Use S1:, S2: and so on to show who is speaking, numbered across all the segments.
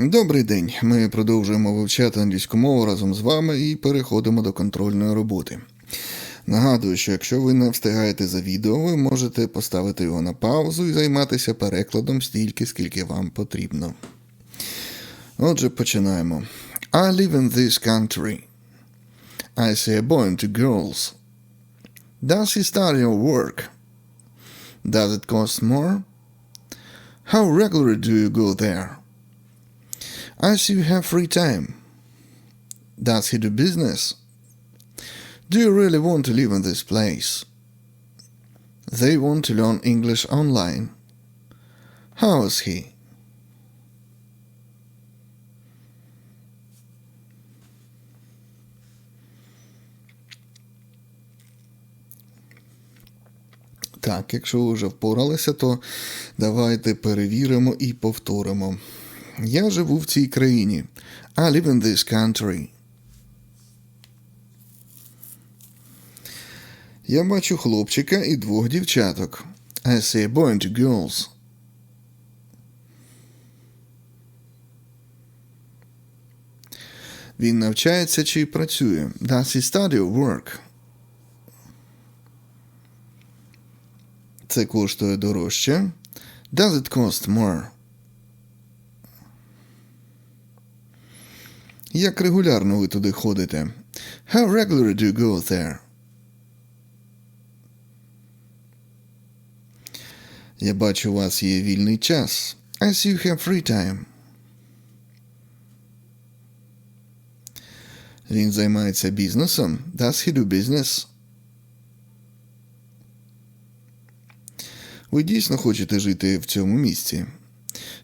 S1: Добрий день. Ми продовжуємо вивчати англійську мову разом з вами і переходимо до контрольної роботи. Нагадую, що якщо ви не встигаєте за відео, ви можете поставити його на паузу і займатися перекладом стільки, скільки вам потрібно. Отже, починаємо. I live in this country. I see a boy and two girls. Does he study or work? Does it cost more? How regularly do you go there? I see you have free time. Does he do business? Do you really want to live in this place? They want to learn English online. How is he? Так, якщо ви вже впоралися, то давайте перевіримо і повторимо. Я живу в цій країні. I live in this country. Я бачу хлопчика і двох дівчаток. I see a boy and two girls. Він навчається чи працює. Does he study or work? Це коштує дорожче. Does it cost more? Як регулярно ви туди ходите? How regularly do you go there? Я бачу, у вас є вільний час. I see you have free time. Він займається бізнесом. Does he do business? Ви дійсно хочете жити в цьому місці?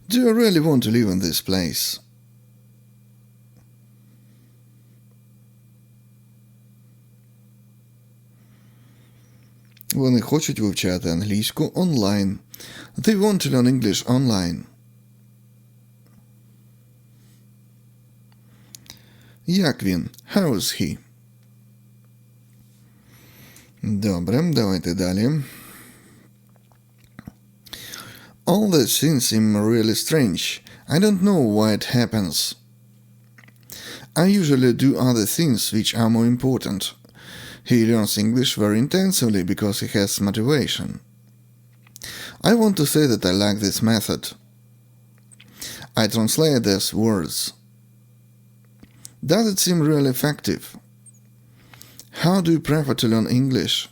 S1: Do you really want to live in this place? Вони хочуть вивчати англійську онлайн. They want to learn English online. Як він? How is he? Добре, давайте далі. All this scenes seem really strange. I don't know why it happens. I usually do other things which are more important. He learns English very intensively because he has motivation. I want to say that I like this method. I translate these words. Does it seem really effective? How do you prefer to learn English?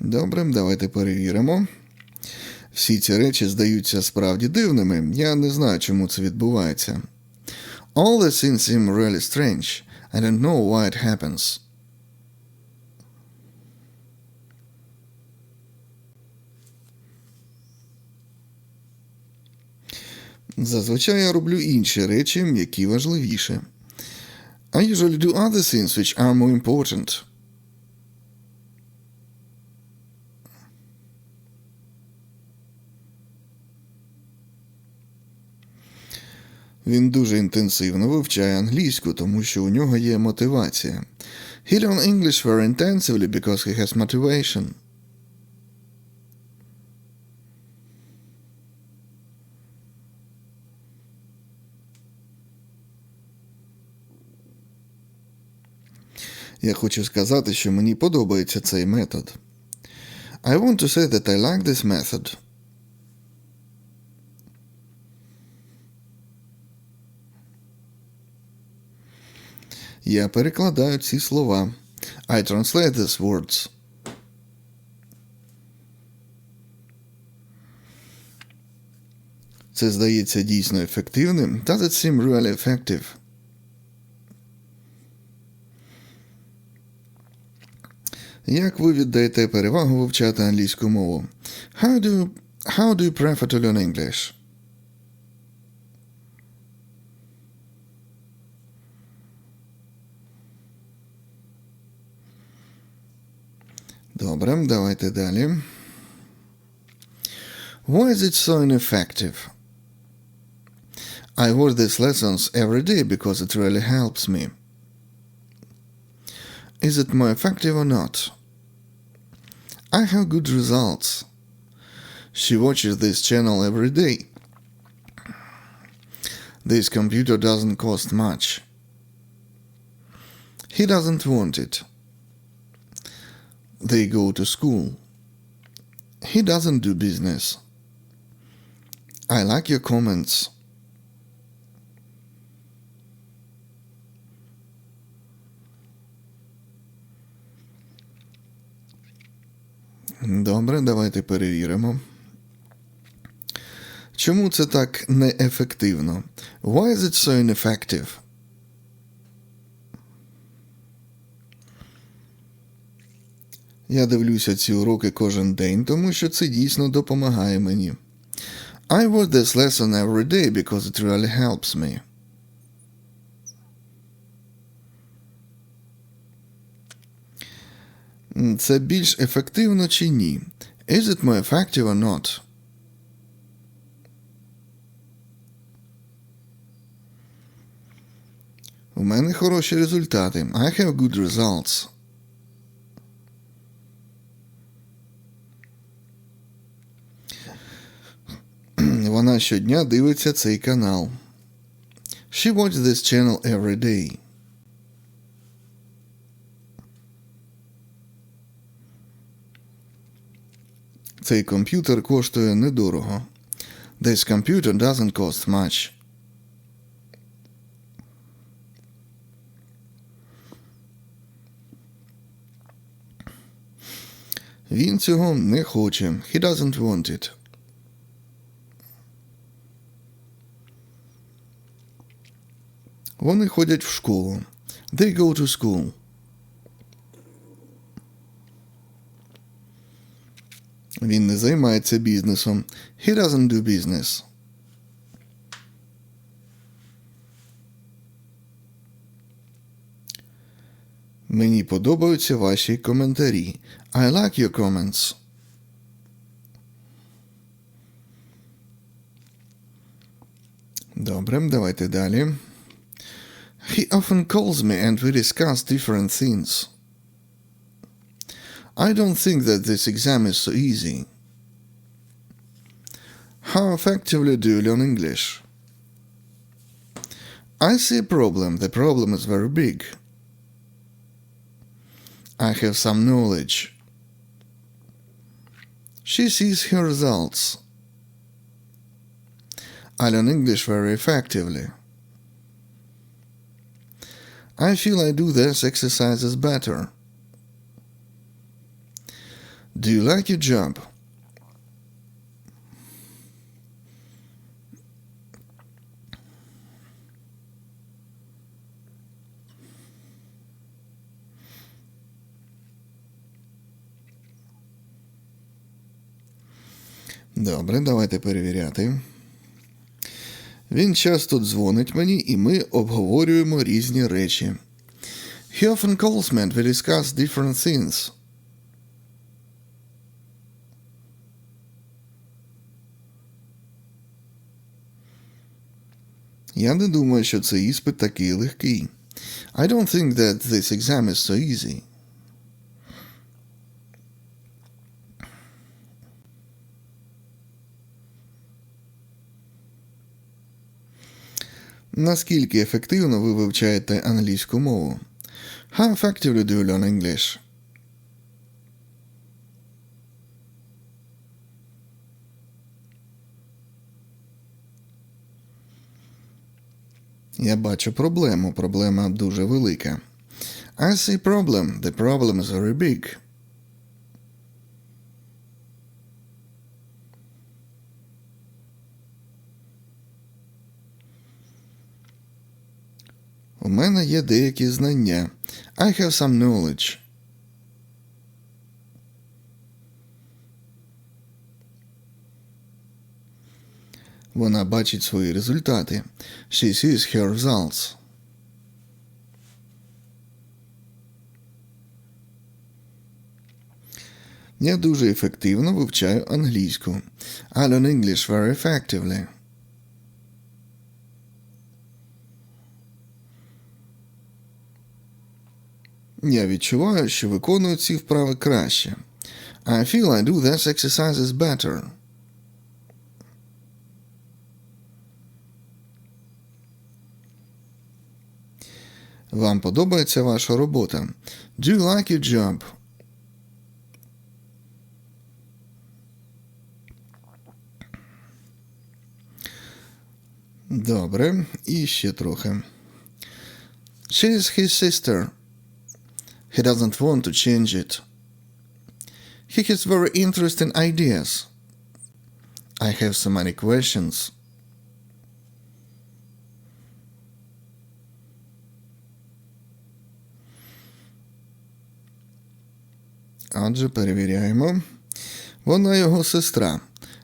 S1: Добре, давайте перевіримо. Всі ці речі здаються справді дивними. Я не знаю, чому це відбувається. All the things seem really strange. I don't know why it happens. Зазвичай я роблю інші речі, які важливіше. I usually do other things which are more important. Він дуже інтенсивно вивчає англійську, тому що у нього є мотивація. He learns English very intensively because he has motivation. Я хочу сказати, що мені подобається цей метод. I want to say that I like this method. Я перекладаю ці слова. I translate these words. Це здається дійсно ефективним. Does it seem really effective? Як ви віддаєте перевагу вивчати англійську мову? How do you, how do you prefer to learn English? Добре, давайте далі. Why is it so ineffective? I watch these lessons every day because it really helps me. Is it more effective or not? I have good results. She watches this channel every day. This computer doesn't cost much. He doesn't want it. They go to school. He doesn't do business. I like your comments. Добре, давайте перевіримо. Чому це так неефективно? Why is it so ineffective? Я дивлюся ці уроки кожен день, тому що це дійсно допомагає мені. I watch this lesson every day because it really helps me. Це більш ефективно чи ні? Is it more effective or not? У мене хороші результати. I have good results. Вона щодня дивиться цей канал. She watches this channel every day. Цей комп'ютер коштує недорого. This computer doesn't cost much. Він цього не хоче. He doesn't want it. Вони ходять в школу. They go to school. Він не займається бізнесом. He doesn't do business. Мені подобаються ваші коментарі. I like your comments. Добре, давайте далі. He often calls me and we discuss different things. I don't think that this exam is so easy. How effectively do you learn English? I see a problem. The problem is very big. I have some knowledge. She sees her results. I learn English very effectively. I feel I do these exercises better. Do you like your job? Добре, давайте перевіряти. Він часто дзвонить мені, і ми обговорюємо різні речі. He often calls me and we discuss different things. Я не думаю, що цей іспит такий легкий. I don't think that this exam is so easy. Наскільки ефективно ви вивчаєте англійську мову? How effectively do you learn English? Я бачу проблему. Проблема дуже велика. I see problem. The problem is very big. У мене є деякі знання. I have some knowledge. Вона бачить свої результати. She sees her results. Я дуже ефективно вивчаю англійську. I learn English very effectively. Я відчуваю, що виконую ці вправи краще. I feel I do these exercises better. Вам подобається ваша робота? Do you like your job? Добре, і ще трохи. She is his sister. He doesn't want to change it. He has very interesting ideas. I have so many questions. Отже, перевіряємо. Вона його сестра.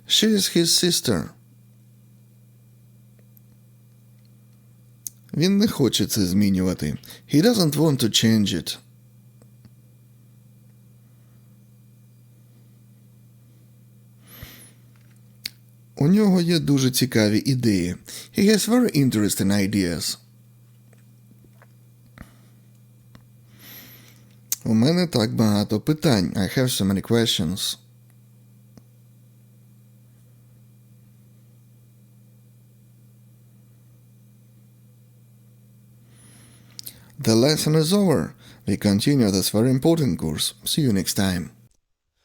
S1: She is his sister. Він не хоче це змінювати. He doesn't want to change it. У нього є дуже цікаві ідеї. He has very interesting ideas. У мене так багато питань. I have so many questions. The lesson is over. We continue this very important course. See you next time.